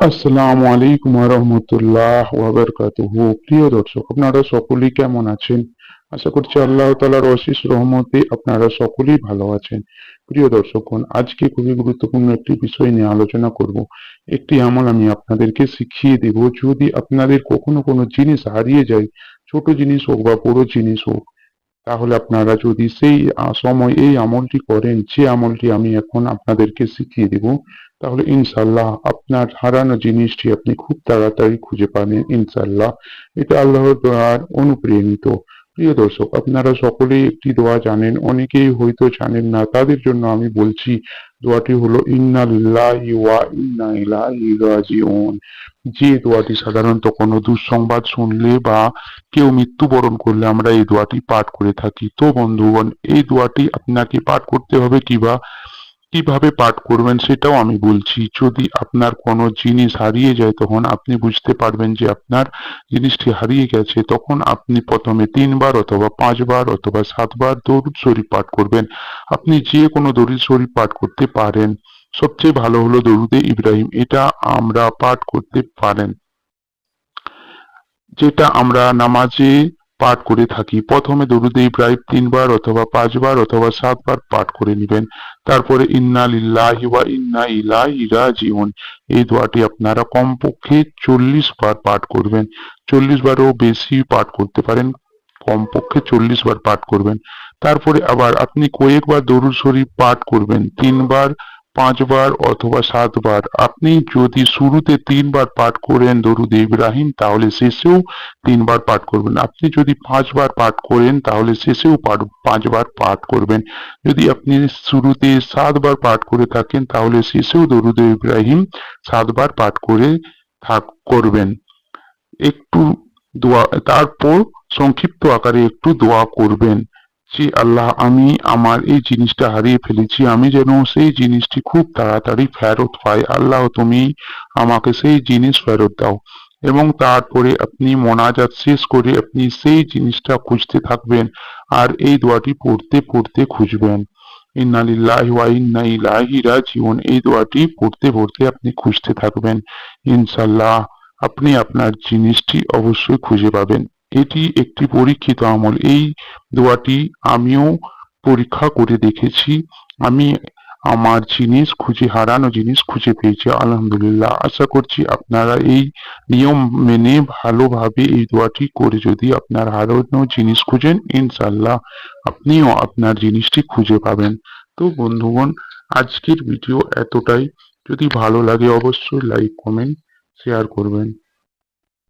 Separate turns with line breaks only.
আসসালামু আলাইকুম রহমতুল্লাহ ওয়াবারকাতুহ। প্রিয় দর্শক, আপনারা সকলেই কেমন আছেন? আশা করছি আল্লাহ তালার অশেষ রহমতে আপনারা সকলেই ভালো আছেন। প্রিয় দর্শকগণ, আজকে খুবই গুরুত্বপূর্ণ একটি বিষয় নিয়ে আলোচনা করব। একটি আমল আমি আপনাদেরকে শিখিয়ে দেব। যদি আপনাদের কখনো কোনো জিনিস হারিয়ে যায়, ছোট জিনিস হোক বা বড় জিনিস হোক, তাহলে আপনারা যদি সেই সময় এই আমলটি করেন যে আমলটি আমি এখন আপনাদেরকে শিখিয়ে দেব। তাহলে ইনশাল্লাহ আপনার হারানো জিনিসটি আপনি খুব তাড়াতাড়ি খুঁজে পাবেন ইনশাল্লাহ এটা আল্লাহর দোয়ার অনুপ্রেরিত। প্রিয় দর্শক, আপনারা সকলেই একটি দোয়া জানেন, অনেকেই হয়তো জানেন না, তাদের জন্য আমি বলছি, দোয়াটি হলো ওয়া ইন্না যে দোয়াটি সাধারণত কোনো দুঃসংবাদ শুনলে বা কেউ মৃত্যুবরণ করলে আমরা এই দোয়াটি পাঠ করে থাকি। তো বন্ধুগণ, এই দোয়াটি আপনাকে পাঠ করতে হবে কিবা কীভাবে পাঠ করবেন সেটাও আমি বলছি। যদি আপনার কোনো জিনিস হারিয়ে যায়, তখন আপনি বুঝতে পারবেন যে আপনার জিনিসটি হারিয়ে গেছে। তখন আপনি প্রথমে তিনবার অথবা পাঁচবার অথবা সাতবার দরুদ শরীফ পাঠ করবেন। আপনি যে কোনো দরুদ শরীফ পাঠ করতে পারেন। সবচেয়ে ভালো হলো দরুদে ইব্রাহিম। এটা আমরা পাঠ করতে পারেন। যেটা আমরা নামাজে পাঠ করে থাকি। প্রথমে দরুদে ইব্রাহিম তিনবার অথবা পাঁচবার অথবা সাতবার পাঠ করে নেবেন। তারপরে ইন্না লিল্লাহি ওয়া ইন্না ইলাইহি রাজিউন। এই দোয়াটি আপনারা কমপক্ষে চল্লিশ বার পাঠ করবেন। চল্লিশ বারও বেশি পাঠ করতে পারেন। কমপক্ষে চল্লিশ বার পাঠ করবেন। তারপরে আবার আপনি কয়েকবার দরুদ শরীফ পাঠ করবেন। তিনবার পাঁচবার অথবা সাতবার। আপনি যদি শুরুতে তিনবার পাঠ করেন দরুদ ইব্রাহিম, তাহলে শেষেও তিনবার পাঠ করবেন। আপনি যদি পাঁচবার পাঠ করেন, তাহলে শেষেও পাঁচবার পাঠ করবেন। যদি আপনি শুরুতে সাতবার পাঠ করে থাকেন, তাহলে শেষেও দরুদ ইব্রাহিম সাতবার পাঠ করে থাক করবেন। একটু দোয়া তারপর সংক্ষিপ্ত আকারে একটু দোয়া করবেন। যে আল্লাহ, আমি আমার এই জিনিসটা হারিয়ে ফেলেছি। আমি যেন সেই জিনিসটি খুব তাড়াতাড়ি ফেরত পাই। আল্লাহ, তুমি আমাকে সেই জিনিস ফেরত দাও। এবং তারপরে আপনি মোনাজাত শেষ করে আপনি সেই জিনিসটা খুঁজতে থাকবেন আর এই দোয়াটি পড়তে পড়তে খুঁজবেন। ইন্না লিল্লাহি ওয়া ইন্না ইলাইহি রাজিউন। এই দোয়াটি পড়তে পড়তে আপনি খুঁজতে থাকবেন। ইনশাল্লাহ আপনি আপনার জিনিসটি অবশ্যই খুঁজে পাবেন। এটি একটি পরীক্ষিত আমল। এই দোয়াটি আমিও পরীক্ষা করে দেখেছি। আমি আমার জিনিস খুঁজে, হারানো জিনিস খুঁজে পেয়েছি, আলহামদুলিল্লাহ। আশা করছি আপনারা এই নিয়ম মেনে ভালোভাবে এই দোয়াটি করে যদি আপনার হারানো জিনিস খুঁজেন ইনশাল্লাহ আপনিও আপনার জিনিসটি খুঁজে পাবেন। তো বন্ধুগণ, আজকের ভিডিও এতটাই। যদি ভালো লাগে অবশ্যই লাইক, কমেন্ট, শেয়ার করবেন।